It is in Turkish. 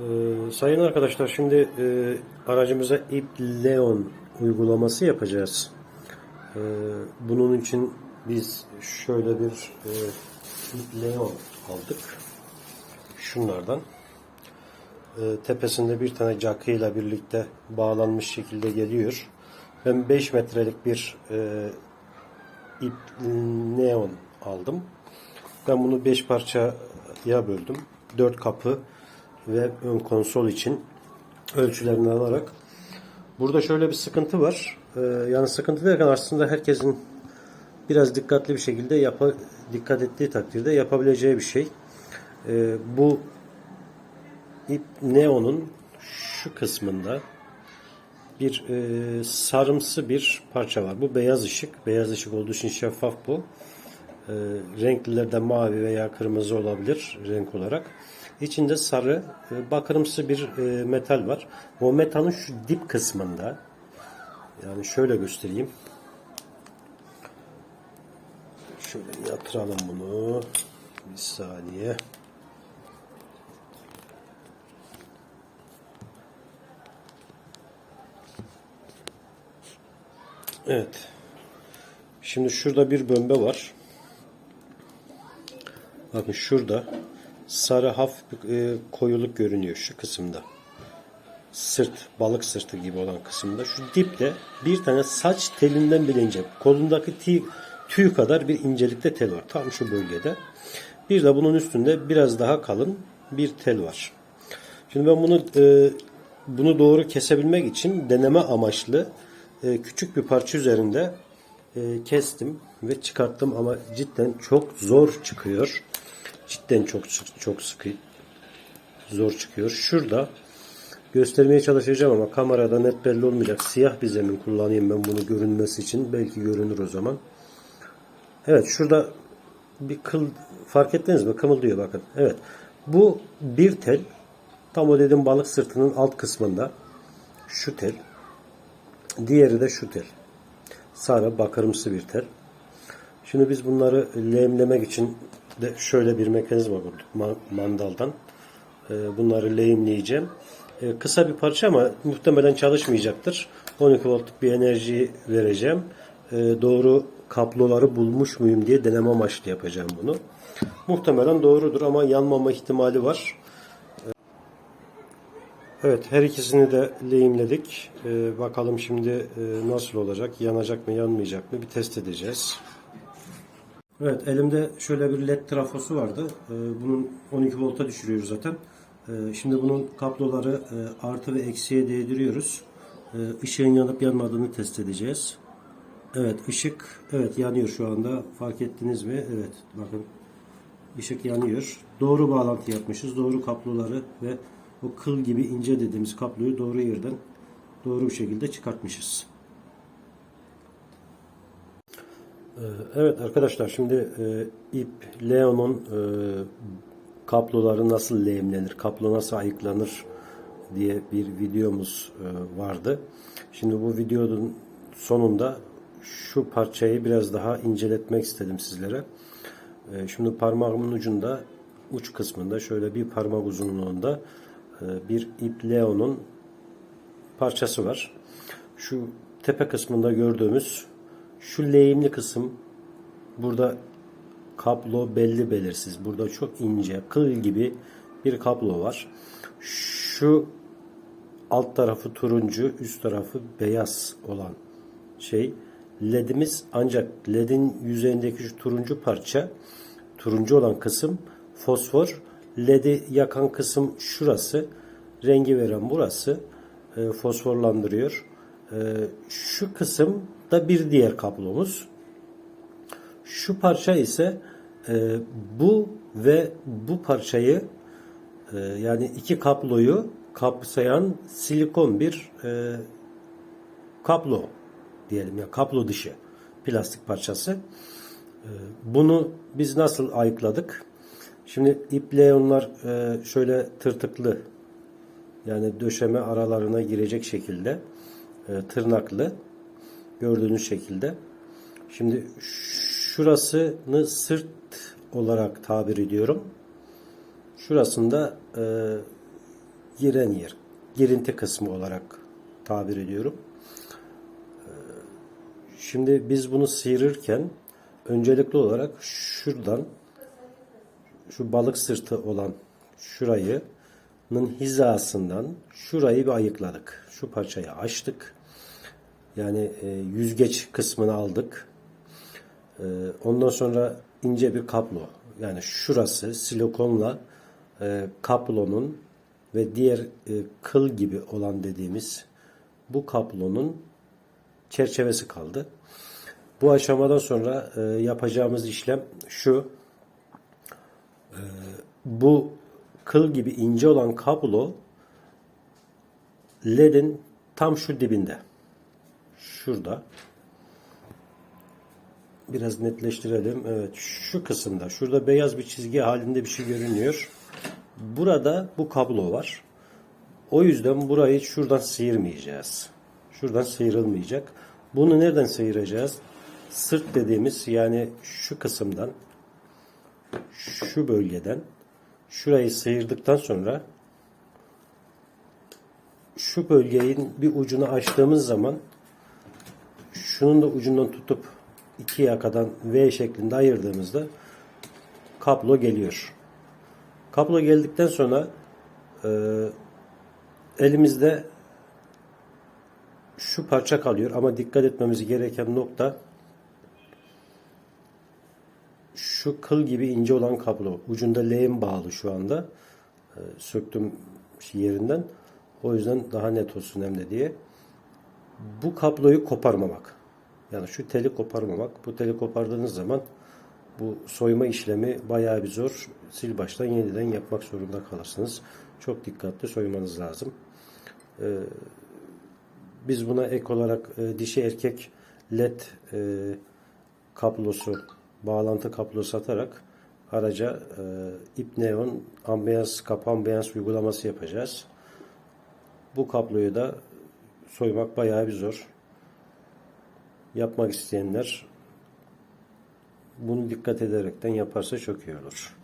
Ee, sayın arkadaşlar şimdi e, aracımıza ip Leon uygulaması yapacağız. Ee, bunun için biz şöyle bir e, ip Leon aldık. Şunlardan. Ee, tepesinde bir tane cakıyla birlikte bağlanmış şekilde geliyor. Ben 5 metrelik bir e, ip neon aldım. Ben bunu 5 parçaya böldüm. 4 kapı ve ön konsol için ölçülerini alarak. Burada şöyle bir sıkıntı var. Ee, yani sıkıntı derken aslında herkesin biraz dikkatli bir şekilde yapa, dikkat ettiği takdirde yapabileceği bir şey. Ee, bu ip neonun şu kısmında bir e, sarımsı bir parça var. Bu beyaz ışık. Beyaz ışık olduğu için şeffaf bu. E, renkliler de mavi veya kırmızı olabilir renk olarak. İçinde sarı, e, bakırımsı bir e, metal var. O metalin şu dip kısmında yani şöyle göstereyim. Şöyle yatıralım bunu. Bir saniye. Evet. Şimdi şurada bir bömbe var. Bakın şurada sarı hafif e, koyuluk görünüyor şu kısımda. Sırt, balık sırtı gibi olan kısımda. Şu dipte bir tane saç telinden bile. Kolundaki tüy, tüy kadar bir incelikte tel var. Tam şu bölgede. Bir de bunun üstünde biraz daha kalın bir tel var. Şimdi ben bunu e, bunu doğru kesebilmek için deneme amaçlı e, küçük bir parça üzerinde e, kestim ve çıkarttım ama cidden çok zor çıkıyor. Cidden çok çok sıkı zor çıkıyor. Şurada göstermeye çalışacağım ama kamerada net belli olmayacak. Siyah bir zemin kullanayım ben bunu görünmesi için. Belki görünür o zaman. Evet şurada bir kıl fark ettiniz mi? Kımıldıyor bakın. Evet. Bu bir tel. Tam o dediğim balık sırtının alt kısmında. Şu tel. Diğeri de şu tel. Sarı bakırımsı bir tel. Şimdi biz bunları lehimlemek için de şöyle bir mekanizma bulduk ma- mandaldan. Ee, Bunları lehimleyeceğim. Ee, Kısa bir parça ama muhtemelen çalışmayacaktır. 12 voltluk bir enerji vereceğim. Ee, Doğru kabloları bulmuş muyum diye deneme amaçlı yapacağım bunu. Muhtemelen doğrudur ama yanmama ihtimali var. Evet her ikisini de lehimledik. Bakalım şimdi e, nasıl olacak? Yanacak mı yanmayacak mı? Bir test edeceğiz. Evet elimde şöyle bir led trafosu vardı. Ee, bunun 12 volta düşürüyoruz zaten. Ee, şimdi bunun kabloları e, artı ve eksiye değdiriyoruz. Ee, ışığın yanıp yanmadığını test edeceğiz. Evet ışık evet yanıyor şu anda. Fark ettiniz mi? Evet bakın ışık yanıyor. Doğru bağlantı yapmışız. Doğru kabloları ve o kıl gibi ince dediğimiz kabloyu doğru yerden doğru bir şekilde çıkartmışız. Ee, Evet arkadaşlar şimdi e, ip Leon'un e, kabloları nasıl lehimlenir, kablo nasıl ayıklanır diye bir videomuz e, vardı. Şimdi bu videonun sonunda şu parçayı biraz daha inceletmek istedim sizlere. E, Şimdi parmağımın ucunda uç kısmında şöyle bir parmak uzunluğunda e, bir ip Leon'un parçası var. Şu tepe kısmında gördüğümüz şu lehimli kısım burada kablo belli belirsiz. Burada çok ince, kıl gibi bir kablo var. Şu alt tarafı turuncu, üst tarafı beyaz olan şey ledimiz ancak ledin yüzeyindeki şu turuncu parça turuncu olan kısım fosfor ledi yakan kısım şurası rengi veren burası e, fosforlandırıyor E, şu kısım da bir diğer kablomuz şu parça ise e, bu ve bu parçayı e, yani iki kabloyu kapsayan silikon bir e, kablo diyelim ya kablo dışı plastik parçası. E, bunu biz nasıl ayıkladık? Şimdi iple onlar e, şöyle tırtıklı yani döşeme aralarına girecek şekilde e, tırnaklı gördüğünüz şekilde. Şimdi şurasını sırt olarak tabir ediyorum. Şurasında e, giren yer, girinti kısmı olarak tabir ediyorum. Ee, Şimdi biz bunu sıyırırken öncelikli olarak şuradan şu balık sırtı olan şurayı'nın hizasından şurayı bir ayıkladık. Şu parçayı açtık. Yani e, yüzgeç kısmını aldık. E, ondan sonra ince bir kablo. Yani şurası silikonla e, kablonun ve diğer e, kıl gibi olan dediğimiz bu kablonun çerçevesi kaldı. Bu aşamadan sonra e, yapacağımız işlem şu. E, bu kıl gibi ince olan kablo ledin tam şu dibinde. Şurada. Biraz netleştirelim. Evet, şu kısımda. Şurada beyaz bir çizgi halinde bir şey görünüyor. Burada bu kablo var. O yüzden burayı şuradan sıyırmayacağız. Şuradan sıyrılmayacak. Bunu nereden sıyıracağız? Sırt dediğimiz yani şu kısımdan şu bölgeden şurayı sıyırdıktan sonra şu bölgenin bir ucunu açtığımız zaman şunun da ucundan tutup iki yakadan V şeklinde ayırdığımızda kablo geliyor. Kablo geldikten sonra e, elimizde şu parça kalıyor ama dikkat etmemiz gereken nokta şu kıl gibi ince olan kablo. Ucunda leğen bağlı şu anda. E, söktüm yerinden. O yüzden daha net olsun hem de diye. Bu kabloyu koparmamak. Yani şu teli koparmamak. Bu teli kopardığınız zaman bu soyma işlemi bayağı bir zor. Sil baştan yeniden yapmak zorunda kalırsınız. Çok dikkatli soymanız lazım. Ee, biz buna ek olarak e, dişi erkek led e, kablosu, bağlantı kablosu satarak araca e, ip neon ambiyans, kapı ambiyans uygulaması yapacağız. Bu kabloyu da soymak bayağı bir zor. Yapmak isteyenler bunu dikkat ederekten yaparsa çok iyi olur.